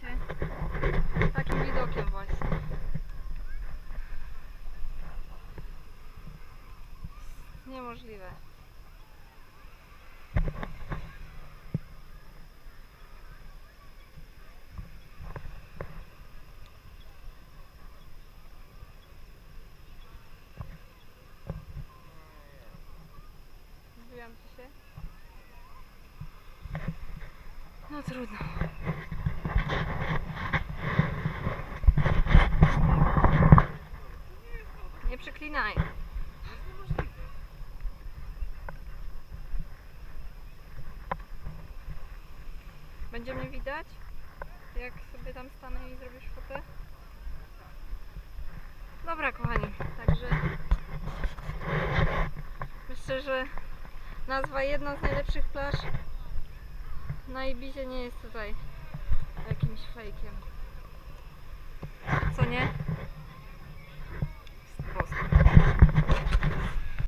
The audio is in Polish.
się takim widokiem właśnie. Niemożliwe. Mówiłam się? No trudno. Nie przeklinaj. Będzie mnie widać? Jak sobie tam stanę i zrobisz fotę? Dobra, kochani, także myślę, że nazwa jedna z najlepszych plaż na Ibizie nie jest tutaj jakimś fejkiem. Co nie?